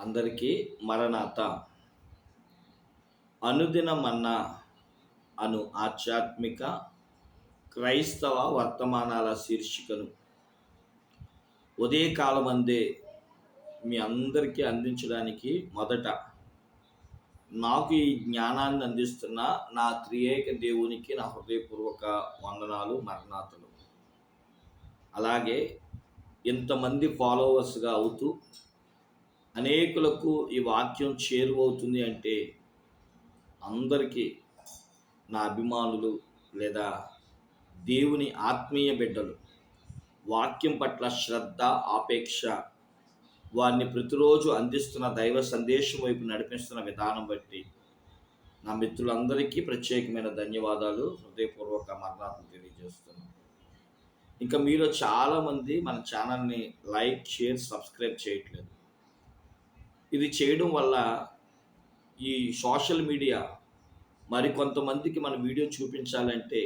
అందరికీ మరణాత. అనుదిన మన్నా అను ఆధ్యాత్మిక క్రైస్తవ వర్తమానాల శీర్షికను ఉదయకాలం అందే మీ అందరికీ అందించడానికి మొదట నాకు ఈ జ్ఞానాన్ని అందిస్తున్న నా త్రియేక దేవునికి నా హృదయపూర్వక వందనాలు మరణాతలు. అలాగే ఇంతమంది ఫాలోవర్స్గా అవుతూ అనేకులకు ఈ వాక్యం చేరువవుతుంది అంటే అందరికీ నా అభిమానులు లేదా దేవుని ఆత్మీయ బిడ్డలు వాక్యం పట్ల శ్రద్ధ ఆపేక్ష వారిని ప్రతిరోజు అందిస్తున్న దైవ సందేశం వైపు నడిపిస్తున్న విధానం బట్టి నా మిత్రులందరికీ ప్రత్యేకమైన ధన్యవాదాలు. హృదయపూర్వక మరణాలను తెలియజేస్తున్నాను. ఇంకా మీలో చాలామంది మన ఛానల్ని లైక్ షేర్ సబ్స్క్రైబ్ చేయట్లేదు. ఇది చేయడం వల్ల ఈ సోషల్ మీడియా మరి కొంతమందికి మన వీడియో చూపించాలంటే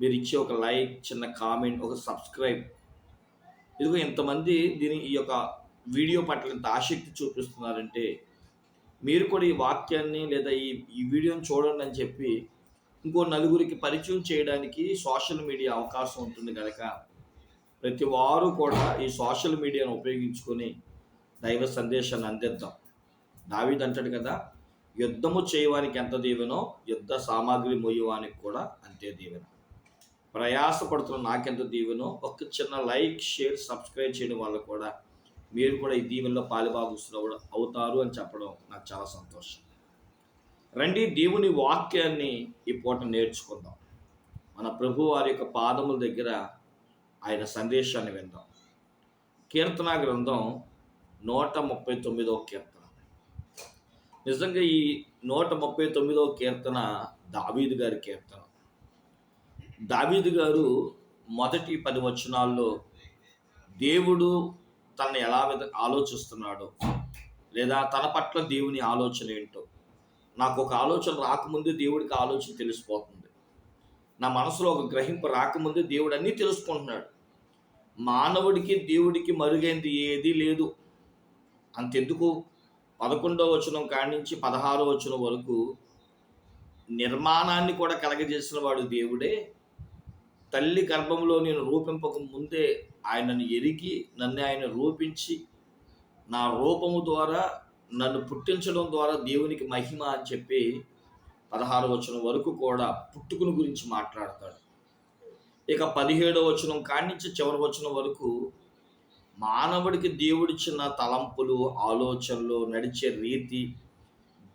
మీరు ఇచ్చే ఒక లైక్ చిన్న కామెంట్ ఒక సబ్స్క్రైబ్. ఇదిగో ఇంతమంది దీని ఈ యొక్క వీడియో పట్ల ఇంత ఆసక్తి చూపిస్తున్నారంటే మీరు కూడా ఈ వాక్యాన్ని లేదా ఈ ఈ వీడియోని చూడండి అని చెప్పి ఇంకో నలుగురికి పరిచయం చేయడానికి సోషల్ మీడియా అవకాశం ఉంటుంది కనుక ప్రతి వారు కూడా ఈ సోషల్ మీడియాను ఉపయోగించుకొని దైవ సందేశాన్ని అందిద్దాం. దావీద్ అంటాడు కదా యుద్ధము చేయవానికి ఎంత దీవెనో యుద్ధ సామాగ్రి మోయవానికి కూడా అంతే దీవెన. ప్రయాసపడుతున్న నాకెంత దీవెనో ఒక చిన్న లైక్ షేర్ సబ్స్క్రైబ్ చేయడం వల్ల కూడా మీరు కూడా ఈ దీవెనలో పాలిభాగస్తులు అవుతారు అని చెప్పడం నాకు చాలా సంతోషం. రండి దేవుని వాక్యాన్ని ఈ పూట నేర్చుకుందాం. మన ప్రభు వారి యొక్క పాదముల దగ్గర ఆయన సందేశాన్ని విందాం. కీర్తన గ్రంథం నూట ముప్పై తొమ్మిదో కీర్తన. నిజంగా ఈ నూట ముప్పై తొమ్మిదవ కీర్తన దావీదు గారి కీర్తన. దావీదు గారు మొదటి పది వచనాల్లో దేవుడు తనని ఎలా విధ ఆలోచిస్తున్నాడో లేదా తన పట్ల దేవుని ఆలోచన ఏంటో. నాకు ఒక ఆలోచన రాకముందే దేవుడికి ఆలోచన తెలిసిపోతుంది. నా మనసులో ఒక గ్రహింపు రాకముందే దేవుడు అన్నీ తెలుసుకుంటున్నాడు. మానవుడికి దేవుడికి మరుగైంది ఏదీ లేదు. అంతెందుకు? పదకొండవ వచనం కాడి పదహారో వచనం వరకు నిర్మాణాన్ని కూడా కలగజేసిన వాడు దేవుడే. తల్లి గర్భంలో నేను రూపింపక ముందే ఆయనను ఎరిగి నన్ను ఆయన రూపించి నా రూపము ద్వారా నన్ను పుట్టించడం ద్వారా దేవునికి మహిమ అని చెప్పి పదహారు వచనం వరకు కూడా పుట్టుకుని గురించి మాట్లాడతాడు. ఇక పదిహేడవ వచనం కాడి చివరి వచనం వరకు మానవుడికి దేవుడిచ్చిన తలంపులు ఆలోచనలు నడిచే రీతి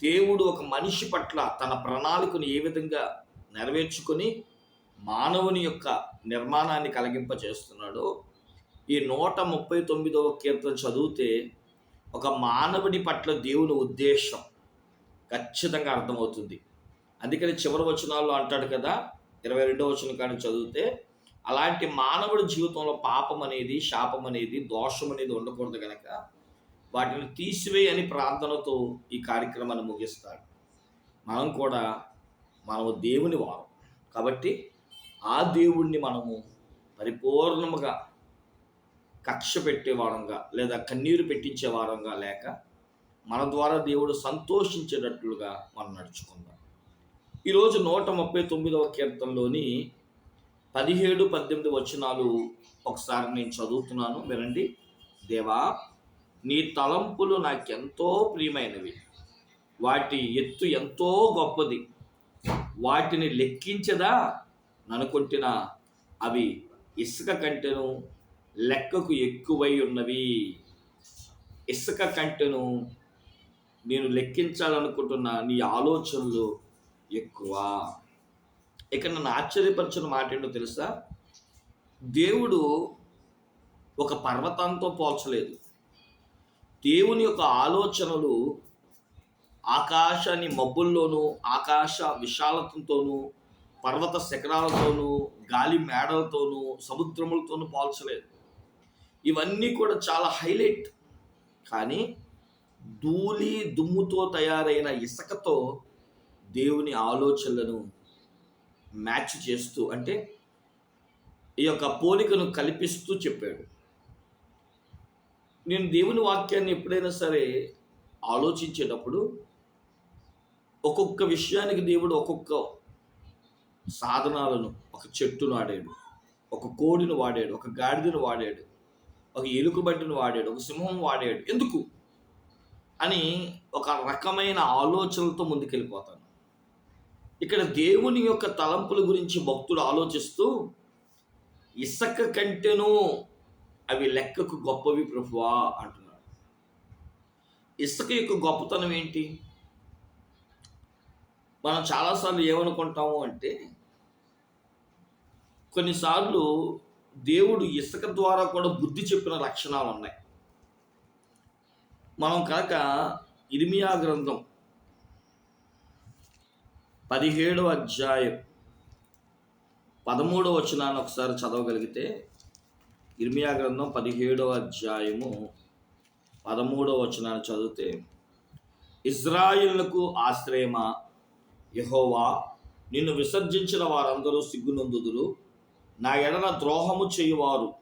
దేవుడు ఒక మనిషి పట్ల తన ప్రణాళికను ఏ విధంగా నెరవేర్చుకొని మానవుని యొక్క నిర్మాణాన్ని కలిగింప చేస్తున్నాడో ఈ నూట ముప్పై తొమ్మిదవ కీర్తన చదివితే ఒక మానవుడి పట్ల దేవుని ఉద్దేశం ఖచ్చితంగా అర్థమవుతుంది. అందుకని చివరి వచనాల్లో అంటాడు కదా ఇరవై రెండవ వచనం కానీ చదివితే అలాంటి మానవుడి జీవితంలో పాపం అనేది శాపం అనేది దోషం అనేది ఉండకూడదు కనుక వాటిని తీసివేయని ప్రార్థనతో ఈ కార్యక్రమాన్ని ముగిస్తాడు. మనం కూడా మనము దేవుని వారం. కాబట్టి ఆ దేవుణ్ణి మనము పరిపూర్ణముగా కక్ష పెట్టే వారంగా లేదా కన్నీరు పెట్టించే వారంగా లేక మన ద్వారా దేవుడు సంతోషించేటట్లుగా మనం నడుచుకుందాం. ఈరోజు నూట ముప్పై తొమ్మిదవ కీర్తనలోని పదిహేడు పద్దెనిమిది వచనాలు ఒకసారి నేను చదువుతున్నాను వినండి. దేవా నీ తలంపులు నాకెంతో ప్రియమైనవి. వాటి ఎత్తు ఎంతో గొప్పది. వాటిని లెక్కించదా? ననుకుంటున్న అవి ఇసుక కంటెను లెక్కకు ఎక్కువై ఉన్నవి. ఇసుక కంటెను నేను లెక్కించాలనుకుంటున్న నీ ఆలోచనలు ఎక్కువ. ఇక్కడ నన్ను ఆశ్చర్యపరిచిన మాట ఏంటో తెలుసా? దేవుడు ఒక పర్వతంతో పోల్చలేదు. దేవుని యొక్క ఆలోచనలు ఆకాశాన్ని మబ్బుల్లోనూ ఆకాశ విశాలతతోనూ పర్వత శిఖరాలతోనూ గాలి మేడలతోనూ సముద్రములతోనూ పోల్చలేదు. ఇవన్నీ కూడా చాలా హైలైట్. కానీ ధూళి దుమ్ముతో తయారైన ఇసుకతో దేవుని ఆలోచనలను మ్యాచ్ చేస్తూ అంటే ఈ యొక్క పోలికను కల్పిస్తూ చెప్పాడు. నేను దేవుని వాక్యాన్ని ఎప్పుడైనా సరే ఆలోచించేటప్పుడు ఒక్కొక్క విషయానికి దేవుడు ఒక్కొక్క సాధనాలను ఒక చెట్టును వాడాడు ఒక కోడిని వాడాడు ఒక గాడిదను వాడాడు ఒక ఎలుకబంటిని వాడాడు ఒక సింహం వాడాడు. ఎందుకు? అని ఒక రకమైన ఆలోచనలతో ముందుకెళ్ళిపోతాను. ఇక్కడ దేవుని యొక్క తలంపుల గురించి భక్తుడు ఆలోచిస్తూ ఇసక కంటేనూ అవి లెక్కకు గొప్పవి ప్రభువా అంటున్నాడు ఇసుక యొక్క గొప్పతనం ఏంటి? మనం చాలాసార్లు ఏమనుకుంటాము అంటే కొన్నిసార్లు దేవుడు ఇసుక ద్వారా కూడా బుద్ధి చెప్పిన లక్షణాలు ఉన్నాయి మనం కాక ఇర్మియా గ్రంథం పదిహేడవ అధ్యాయం పదమూడవ వచనాన్ని ఒకసారి చదవగలిగితే ఇర్మియా గ్రంథం పదిహేడవ అధ్యాయము పదమూడవ వచనాన్ని చదివితే ఇజ్రాయిల్కు ఆశ్రయమ? యహోవా నిన్ను విసర్జించిన వారందరూ సిగ్గునందుదురు. నా ఎడన ద్రోహము చేయువారు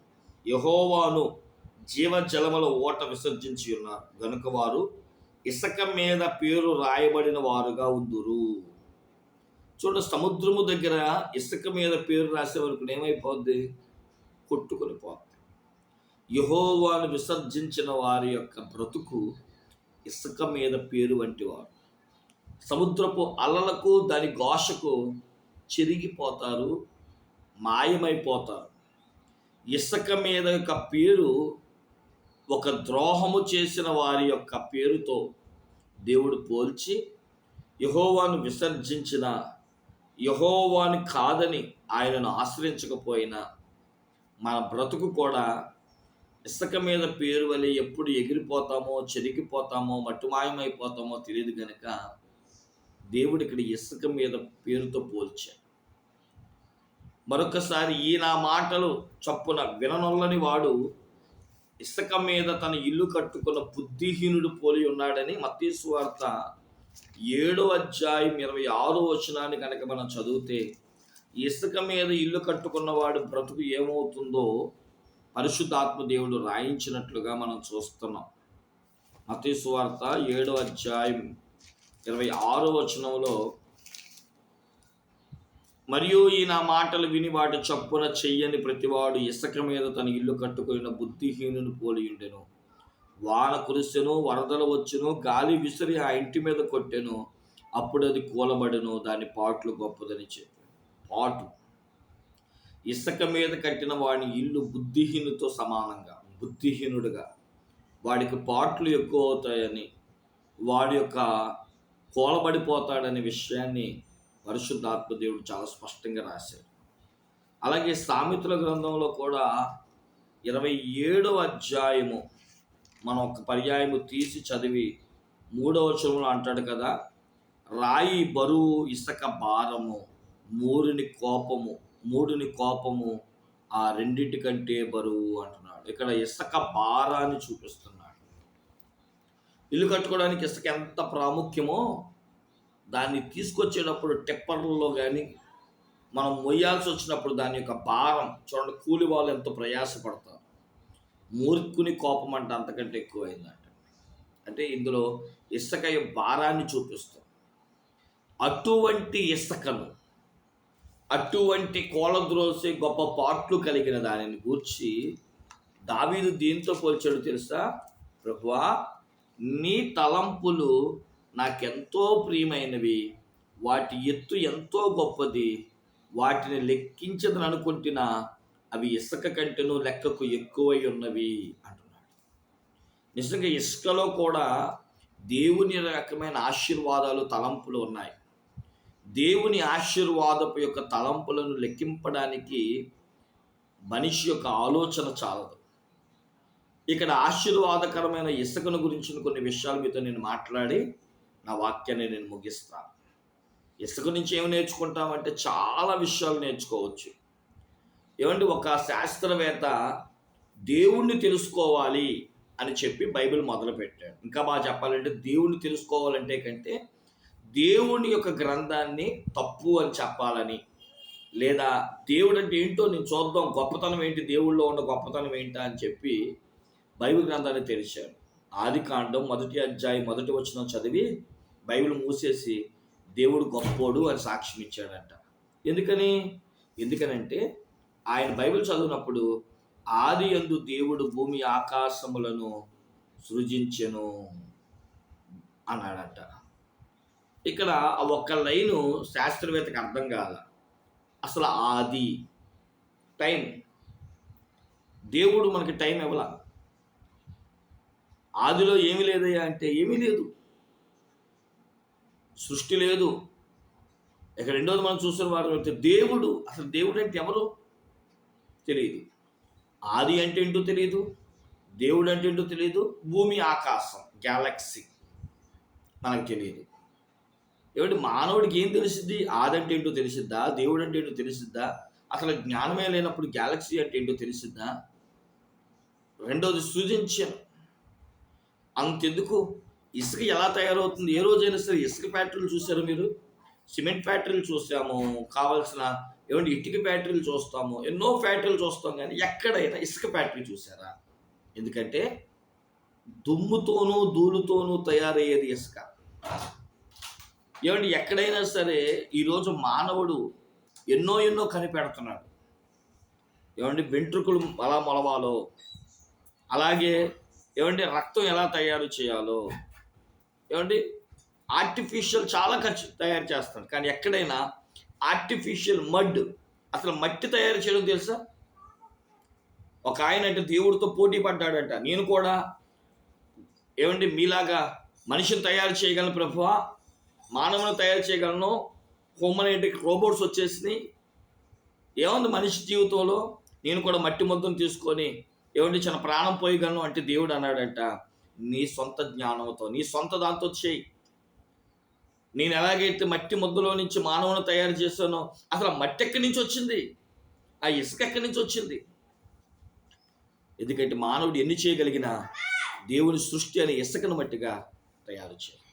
యహోవాను జీవజలముల ఓట విసర్జించి ఉన్నారు. గనుక వారు ఇసుక మీద పేరు రాయబడిన వారుగా ఉందురు. చూడండి సముద్రము దగ్గర ఇసుక మీద పేరు రాసే వరకు ఏమైపోద్ది కొట్టుకొని పోద్ది. యహోవాను విసర్జించిన వారి యొక్క బ్రతుకు ఇసుక మీద పేరు వంటి వారు సముద్రపు అలలకు దాని ఘోషకు చెరిగిపోతారు మాయమైపోతారు. ఇసుక మీద యొక్క పేరు ఒక ద్రోహము చేసిన వారి యొక్క పేరుతో దేవుడు పోల్చి యహోవాను విసర్జించిన యహోవాని కాదని ఆయనను ఆశ్రయించకపోయినా మన బ్రతుకు కూడా ఇసుక మీద పేరు వలె ఎప్పుడు ఎగిరిపోతామో చెరిగిపోతామో మట్టుమాయమైపోతామో తెలియదు కనుక దేవుడు ఇక్కడ ఇసుక మీద పేరుతో పోల్చాడు. మరొకసారి ఈ నా మాటలు చప్పున విననొల్లని వాడు ఇసుక మీద తన ఇల్లు కట్టుకున్న బుద్ధిహీనుడు పోలి ఉన్నాడని మతీశ్వార్త వార్త ఏడో అధ్యాయం ఇరవై ఆరో వచనాన్ని కనుక మనం చదివితే ఇసుక మీద ఇల్లు కట్టుకున్నవాడు బ్రతుకు ఏమవుతుందో పరిశుద్ధాత్మ దేవుడు రాయించినట్లుగా మనం చూస్తున్నాం. అతి వార్త ఏడో అధ్యాయం ఇరవై ఆరో వచనంలో మరియు ఈ నా మాటలు విని వాటి చప్పున చెయ్యని ప్రతివాడు ఇసుక మీద తన ఇల్లు కట్టుకున్న బుద్ధిహీనుని పోలి ఉండెను. వాన కురిసెను వరదలు వచ్చును గాలి విసిరి ఆ ఇంటి మీద కొట్టెను అప్పుడు అది కూలబడెను దాని పాటలు గొప్పదని చెప్పి పాటు. ఇసుక మీద కట్టిన వాడి ఇల్లు బుద్ధిహీనుతో సమానంగా బుద్ధిహీనుడుగా. వాడికి పాటలు ఎక్కువ అవుతాయని వాడి యొక్క కూలబడిపోతాడనే విషయాన్ని పరిశుద్ధాత్మ దేవుడు చాలా స్పష్టంగా రాశాడు. అలాగే సామెతల గ్రంథంలో కూడా ఇరవై ఏడవ అధ్యాయము మనం ఒక పర్యాయము తీసి చదివి మూడవ వచనంలో అంటాడు కదా రాయి బరువు ఇసుక భారము మూరుని కోపము మూడుని కోపము ఆ రెండింటి కంటే బరువు అంటున్నాడు. ఇక్కడ ఇసుక భారాన్ని చూపిస్తున్నాడు. ఇల్లు కట్టుకోవడానికి ఇసుక ఎంత ప్రాముఖ్యమో దాన్ని తీసుకొచ్చేటప్పుడు టెప్పర్లలో కానీ మనం మొయ్యాల్సి వచ్చినప్పుడు దాని యొక్క భారం చూడండి కూలి వాళ్ళు ఎంతో ప్రయాసపడతారు. మూర్ఖుని కోపం అంటే అంతకంటే ఎక్కువైందంట. అంటే ఇందులో ఇసుక భారాన్ని చూపిస్తాం అటువంటి ఇసుకను అటువంటి కోలద్రోసి గొప్ప పాట్లు కలిగిన దానిని గూర్చి దావీదు దీంతో పోల్చాడు తెలుసా? ప్రభువా నీ తలంపులు నాకెంతో ప్రియమైనవి వాటి ఎత్తు ఎంతో గొప్పది వాటిని లెక్కించదని అనుకుంటున్నా అవి ఇసుక కంటెను లెక్కకు ఎక్కువై ఉన్నవి అంటున్నాడు. నిజంగా ఇసుకలో కూడా దేవుని రకమైన ఆశీర్వాదాలు తలంపులు ఉన్నాయి. దేవుని ఆశీర్వాదపు యొక్క తలంపులను లెక్కింపడానికి మనిషి యొక్క ఆలోచన చాలదు. ఇక్కడ ఆశీర్వాదకరమైన ఇసుకను గురించిన కొన్ని విషయాలు మీతో నేను మాట్లాడి నా వాక్యాన్ని నేను ముగిస్తాను. ఇసుక నుంచి ఏమి నేర్చుకుంటామంటే చాలా విషయాలు నేర్చుకోవచ్చు. ఏమంటే ఒక శాస్త్రవేత్త దేవుణ్ణి తెలుసుకోవాలి అని చెప్పి బైబిల్ మొదలుపెట్టాడు. ఇంకా బాగా చెప్పాలంటే దేవుణ్ణి తెలుసుకోవాలంటే కంటే దేవుని యొక్క గ్రంథాన్ని తప్పు అని చెప్పాలని లేదా దేవుడు అంటే ఏంటో నేను చూద్దాం గొప్పతనం ఏంటి దేవుళ్ళో ఉన్న గొప్పతనం ఏంటా అని చెప్పి బైబిల్ గ్రంథాన్ని తెరిచాడు. ఆది కాండం మొదటి అధ్యాయం మొదటి వచ్చిన చదివి బైబిల్ మూసేసి దేవుడు గొప్పోడు అని సాక్ష్యం ఇచ్చాడంట. ఎందుకని? ఎందుకనంటే ఆయన బైబిల్ చదివినప్పుడు ఆది యందు దేవుడు భూమి ఆకాశములను సృజించెను అన్నాడట. ఇక్కడ ఆ ఒక్క లైను శాస్త్రవేత్తకు అర్థం కాల. అసలు ఆది టైం. దేవుడు మనకి టైం ఇవ్వాల. ఆదిలో ఏమి లేదయ్యా అంటే ఏమీ లేదు. సృష్టి లేదు. ఇక రెండోది మనం చూస్తున్న వారు అయితే దేవుడు. అసలు దేవుడు అంటే ఎవరు? తెలియదు ఆది అంటే ఏంటో తెలియదు దేవుడు అంటే ఏంటో తెలియదు భూమి ఆకాశం గ్యాలక్సీ మనకు తెలియదు ఏమిటి మానవుడికి ఏం తెలిసిద్ది? ఆది అంటే ఏంటో తెలిసిద్దా? దేవుడు అంటే ఏంటో తెలిసిద్దా? అసలు జ్ఞానమే లేనప్పుడు గ్యాలక్సీ అంటే ఏంటో తెలిసిద్దా? రెండోది సృజించాను అంతెందుకు? ఇసుక ఎలా తయారవుతుంది? ఏ రోజైనా సరే ఇసుక ఫ్యాక్టరీలు చూసారు మీరు? సిమెంట్ ఫ్యాక్టరీలు చూసాము. కావాల్సిన ఏమంటే ఇటుక ఫ్యాక్టరీలు చూస్తాము ఎన్నో ఫ్యాక్టరీలు చూస్తాం కానీ ఎక్కడైనా ఇసుక ఫ్యాక్టరీ చూసారా? ఎందుకంటే దుమ్ముతోనూ ధూళితోనూ తయారయ్యేది ఇసుక. ఏమంటే ఎక్కడైనా సరే ఈరోజు మానవుడు ఎన్నో ఎన్నో కనిపెడుతున్నాడు. ఏమంటే వెంట్రుకలు ఎలా మొలవాలో అలాగే ఏమంటే రక్తం ఎలా తయారు చేయాలో ఏమంటే ఆర్టిఫిషియల్ చాలా ఖర్చు తయారు చేస్తాడు. కానీ ఎక్కడైనా ఆర్టిఫిషియల్ మడ్. అసలు మట్టి తయారు చేయడం తెలుసా? ఒక ఆయన అంటే దేవుడితో పోటీ పడ్డాడంట. నేను కూడా ఏమంటే మీలాగా మనిషిని తయారు చేయగలను ప్రభు మానవుని తయారు చేయగలను? హోమనేటిక్ రోబోట్స్ వచ్చేసినాయి. ఏముంది మనిషి జీవితంలో? నేను కూడా మట్టి ముద్దను తీసుకొని ఏమంటే చిన్న ప్రాణం పోయగలను అంటే దేవుడు అన్నాడంట. నీ సొంత జ్ఞానంతో నీ సొంత దాంతో చేయి. నేను ఎలాగైతే మట్టి ముద్దలో నుంచి మానవుని తయారు చేశానో అసలు ఆ మట్టి ఎక్కడి నుంచి వచ్చింది? ఆ ఇసుక ఎక్కడి నుంచి వచ్చింది? ఎందుకంటే మానవుడు ఎన్ని చేయగలిగినా దేవుని సృష్టి అనే ఇసుకను మట్టిగా తయారు చేయాలి.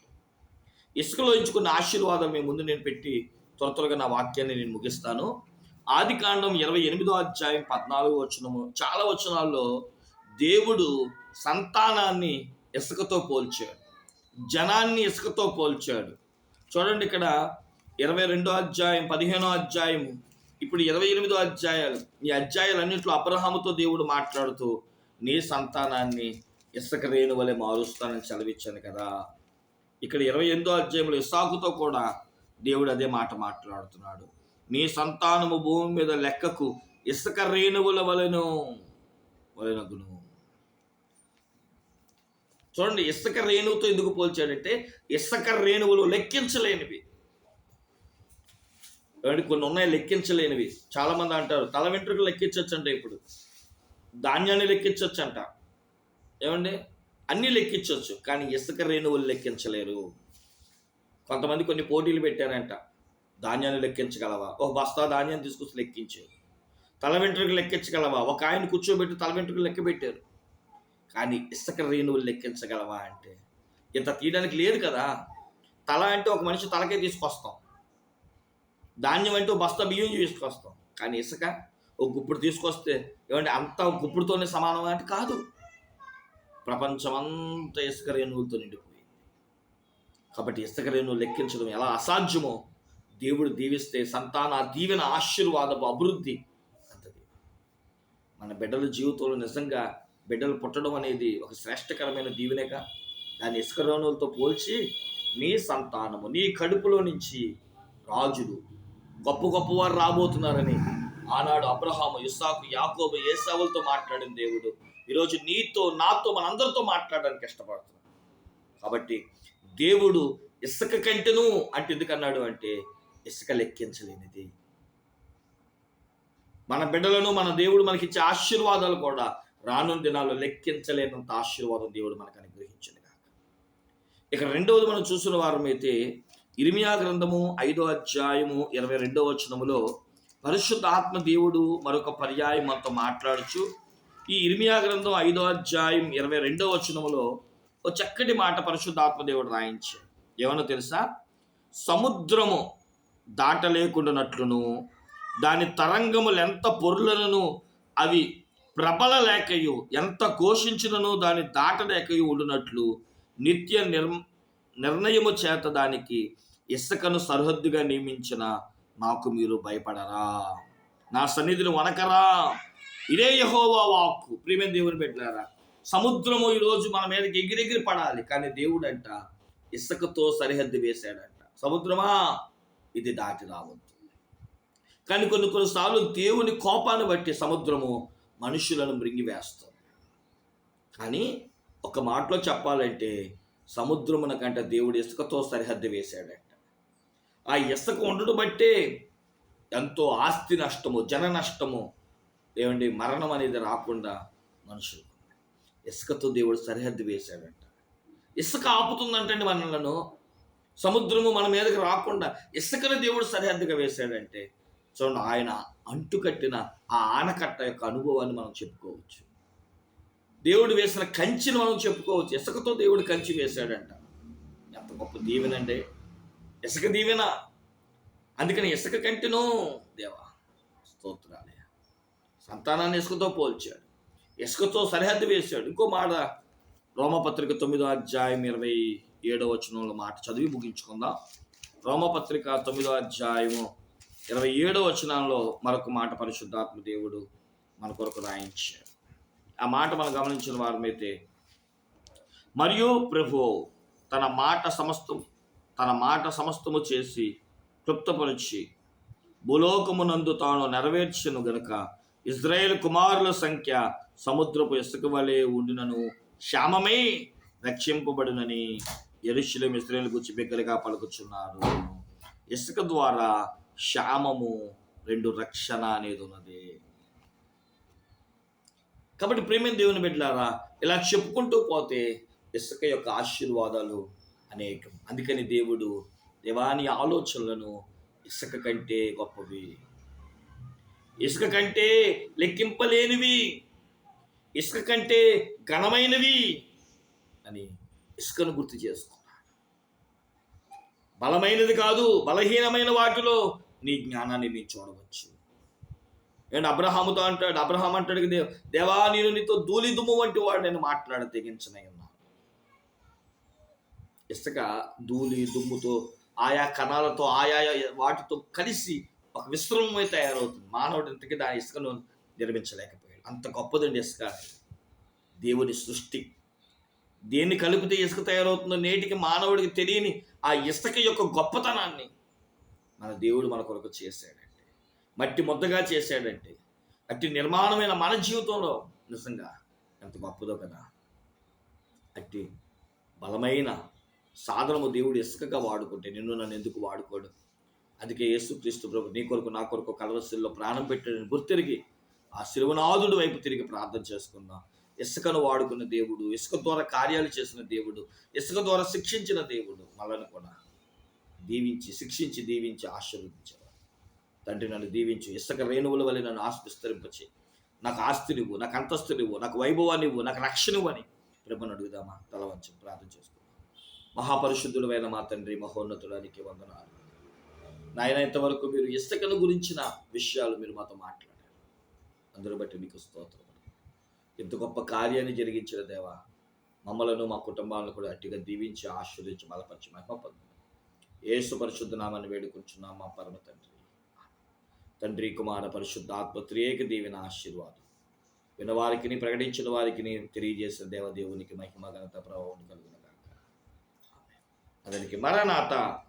ఇసుకలో ఎంచుకున్న ఆశీర్వాదం మీ ముందు నేను పెట్టి త్వర త్వరగా నా వాక్యాన్ని నేను ముగిస్తాను. ఆది కాండం ఇరవై ఎనిమిదో అధ్యాయం పద్నాలుగు వచనము చాలా వచనాల్లో దేవుడు సంతానాన్ని ఇసుకతో పోల్చాడు. జనాన్ని ఇసుకతో పోల్చాడు. చూడండి ఇక్కడ ఇరవై రెండో అధ్యాయం పదిహేనో అధ్యాయము ఇప్పుడు ఇరవై ఎనిమిదో అధ్యాయాలు. ఈ అధ్యాయాలన్నింటిలో అబ్రహాముతో దేవుడు మాట్లాడుతూ నీ సంతానాన్ని ఇసుక రేణు వలె మారుస్తానని సెలవిచ్చాను కదా. ఇక్కడ ఇరవై ఎనిమిదో అధ్యాయంలో ఇసాకుతో కూడా దేవుడు అదే మాట మాట్లాడుతున్నాడు. నీ సంతానము భూమి మీద లెక్కకు ఇసుక రేణువుల వలెను వలనగును. చూడండి ఇసుక రేణువుతో ఎందుకు పోల్చాడంటే ఇసుక రేణువులు లెక్కించలేనివి. కొన్ని ఉన్నాయి లెక్కించలేనివి. చాలామంది అంటారు తల వెంట్రుకలు లెక్కించవచ్చు ఇప్పుడు. ధాన్యాన్ని లెక్కించవచ్చు అంట ఏమండి అన్నీ లెక్కించవచ్చు కానీ ఇసుక రేణువులు లెక్కించలేరు. కొంతమంది కొన్ని పోటీలు పెట్టారంట. ధాన్యాన్ని లెక్కించగలవా? ఒక బస్తా ధాన్యాన్ని తీసుకొచ్చి లెక్కించారు తల వెంట్రుకలు లెక్కించగలవా? ఒక ఆయన కూర్చోబెట్టి తల వెంట్రుకలు లెక్క పెట్టారు కానీ ఇసుక రేణువులు లెక్కించగలవా అంటే? ఇంత తీయడానికి లేదు కదా. తల అంటే ఒక మనిషి తలకే తీసుకొస్తాం. ధాన్యం అంటే బస్తా బియ్యం తీసుకొస్తాం. కానీ ఇసుక ఒక గుప్పుడు తీసుకొస్తే ఏమంటే అంతా గుప్పుడుతోనే సమానం అంటే కాదు. ప్రపంచమంతా ఇసుక రేణువులతో నిండిపోయింది. కాబట్టి ఇసుక రేణువులు లెక్కించడం ఎలా అసాధ్యమో దేవుడు దీవిస్తే సంతాన దీవెన ఆశీర్వాదపు అభివృద్ధి అంతది. మన బిడ్డల జీవితంలో నిజంగా బిడ్డలు పుట్టడం అనేది ఒక శ్రేష్టకరమైన దీవెనక. దాన్ని ఇసుక పోల్చి నీ సంతానము నీ కడుపులో నుంచి రాజులు గొప్ప గొప్పవారు రాబోతున్నారని ఆనాడు అబ్రహాము ఇస్సాకు యాకోబు ఏసావులతో మాట్లాడిన దేవుడు ఈరోజు నీతో నాతో మనందరితో మాట్లాడడానికి ఇష్టపడుతున్నాడు. కాబట్టి దేవుడు ఇసుక కంటెను అంటే ఎందుకన్నాడు అంటే ఇసుక లెక్కించలేనిది. మన బిడ్డలను మన దేవుడు మనకిచ్చే ఆశీర్వాదాలు కూడా రానున్న దినాల్లో లెక్కించలేనంత ఆశీర్వాదం దేవుడు మనకు అనుగ్రహించింది కాక ఇక రెండవది మనం చూసిన వారం అయితే ఇరిమియా గ్రంథము ఐదో అధ్యాయము ఇరవై రెండవ వచనములో పరిశుద్ధ ఆత్మ దేవుడు మరొక పర్యాయం మనతో మాట్లాడుచు ఈ ఇర్మియా గ్రంథం ఐదో అధ్యాయం ఇరవై రెండవ వచనములో ఒక చక్కటి మాట పరిశుద్ధాత్మ దేవుడు రాయించాడు. ఏమన్నా తెలుసా? సముద్రము దాటలేకుండానట్లును దాని తరంగములు ఎంత పొరులను అవి ప్రబల లేకయు ఎంత ఘోషించినను దాని దాటలేకయు ఉండునట్లు నిత్య నిర్ నిర్ణయము చేత దానికి ఇసుకను సరిహద్దుగా నియమించిన నాకు మీరు భయపడరా. నా సన్నిధిని వనకరా ఇదే యహోవా వాక్కు. ప్రియమైన దేవుని పెట్టారా సముద్రము ఈరోజు మన మీదకి ఎగిరెగిరి పడాలి కానీ దేవుడు అంట ఇసుకతో సరిహద్దు వేశాడంట. సముద్రమా? ఇది దాటి రావద్దు. కానీ కొన్ని కొన్నిసార్లు దేవుని కోపాన్ని బట్టి సముద్రము మనుషులను మృంగివేస్తుంది కానీ ఒక మాటలో చెప్పాలంటే సముద్రమున కంటే దేవుడు ఇసుకతో సరిహద్దు వేశాడంట. ఆ ఇసుక ఉండడం బట్టే ఎంతో ఆస్తి నష్టము జన నష్టము ఏమండి మరణం అనేది రాకుండా మనుషులు ఇసుకతో దేవుడు సరిహద్దు వేశాడంట. ఇసుక ఆపుతుందంటండి మనలను సముద్రము మన మీదకి రాకుండా ఇసుకను దేవుడు సరిహద్దుగా వేశాడంటే చూడండి ఆయన అంటుకట్టిన ఆ ఆనకట్ట యొక్క అనుభవాన్ని మనం చెప్పుకోవచ్చు. దేవుడు వేసిన కంచిని మనం చెప్పుకోవచ్చు. ఇసుకతో దేవుడు కంచి వేశాడంట. ఎంత గొప్ప దీవెనండి. ఇసుక దీవెన. అందుకని ఇసుక కంటిను దేవా స్తోత్రాలయ సంతానాన్ని ఇసుకతో పోల్చాడు. ఇసుకతో సరిహద్దు వేశాడు. ఇంకో మాట రోమపత్రిక తొమ్మిదో అధ్యాయం ఇరవై ఏడో వచనంలో మాట చదివి ముగించుకుందాం. రోమపత్రిక తొమ్మిదో అధ్యాయము ఇరవై ఏడో వచనంలో మరొక మాట పరిశుద్ధాత్మ దేవుడు మన కొరకు రాయించాడు ఆ మాట మనం గమనించిన వారమైతే మరియు ప్రభు తన మాట సమస్తం తన మాట సమస్తము చేసి క్లుప్తపరిచి భూలోకమునందు తాను నెరవేర్చను గనుక ఇజ్రాయేల్ కుమారుల సంఖ్య సముద్రపు ఇసుక వలె ఉండినను క్షామమే రక్షింపబడునని ఎరుషులం ఇస్రాయేల్ గురించి బిగ్గరగా పలుకుచున్నారు. ఇసుక ద్వారా శ్యామము రెండు రక్షణ అనేది ఉన్నది. కాబట్టి ప్రేమ దేవుని బిడ్డలారా ఇలా చెప్పుకుంటూ పోతే ఇసుక యొక్క ఆశీర్వాదాలు అనేకం. అందుకని దేవుడు దేవాని ఆలోచనలను ఇసుక కంటే గొప్పవి. ఇసుక కంటే లెక్కింపలేనివి. ఇసుక కంటే ఘనమైనవి అని ఇసుకను గుర్తు చేసుకున్నాడు. బలమైనది కాదు బలహీనమైన వాటిలో నీ జ్ఞానాన్ని నేను చూడవచ్చు. నేను అబ్రహాముతో అంటాడు అబ్రహాం అంటాడు దేవ్ దేవా నేను నీతో ధూళి దుమ్ము వంటి వాడు నేను మాట్లాడ తెగించనై ఉన్నాను ఇసుక ధూళి దుమ్ముతో ఆయా కణాలతో ఆయా వాటితో కలిసి ఒక విశ్రమమై తయారవుతుంది. మానవుడు ఇంతకీ దాని ఇసుకను నిర్మించలేకపోయాడు. అంత గొప్పదండి ఇసుక. దేవుని సృష్టి. దేన్ని కలిపితే ఇసుక తయారవుతుందో నేటికి మానవుడికి తెలియని ఆ ఇసుక యొక్క గొప్పతనాన్ని మన దేవుడు మన కొరకు చేశాడంటే మట్టి ముద్దగా చేశాడంటే అట్టి నిర్మాణమైన మన జీవితంలో నిజంగా ఎంత గొప్పదో కదా. అట్టి బలమైన సాధనము దేవుడు ఇసుకగా వాడుకుంటే నిన్ను నన్ను ఎందుకు వాడుకోడు? అందుకే యేసుక్రీస్తు ప్రభు నీ కొరకు నా కొరకు కలవసిల్లో ప్రాణం పెట్టాడని గుర్తిరిగి ఆ శిలువనాథుడి వైపు తిరిగి ప్రార్థన చేసుకుందాం ఇసుకను వాడుకున్న దేవుడు ఇసుక ద్వారా కార్యాలు చేసిన దేవుడు ఇసుక ద్వారా శిక్షించిన దేవుడు మనల్ని కూడా దీవించి శిక్షించి దీవించి ఆశీర్వదించేవాడు తండ్రి నన్ను దీవించు. ఇసుక రేణువుల వల్ల నన్ను ఆస్తిస్తరింపచి నాకు ఆస్తినివ్వు నాకు అంతస్తునివ్వు నాకు వైభవాన్ని ఇవ్వు నాకు రక్షణివ్వని ప్రభుని అడుగుదామా? తల వంచి ప్రార్థన చేసుకుందాం. మహాపరిశుద్ధులైన మా తండ్రి మహోన్నతుడానికి వందనాలు. నాయన ఇంతవరకు మీరు ఇసుకను గురించిన విషయాలు మీరు మాతో మాట్లాడారు. అందరూ బట్టి మీకు స్తోత్రం ఇంత గొప్ప కార్యాన్ని జరిగించిన దేవా మమ్మలను మా కుటుంబాలను కూడా అట్టిగా దీవించి ఆశీర్వదించి బలపరిచి మహిమ పొందు ఏసు పరిశుద్ధనామాన్ని వేడుకుంటున్నాం మా పరమ తండ్రి. తండ్రి కుమార పరిశుద్ధ ఆత్మ త్రియేక దీవెన ఆశీర్వాదం. వినవారికి ప్రకటించిన వారికి తెలియజేసిన దేవదేవునికి మహిమ ఘనత ప్రభావం కలుగునగాక అతనికి మరణాత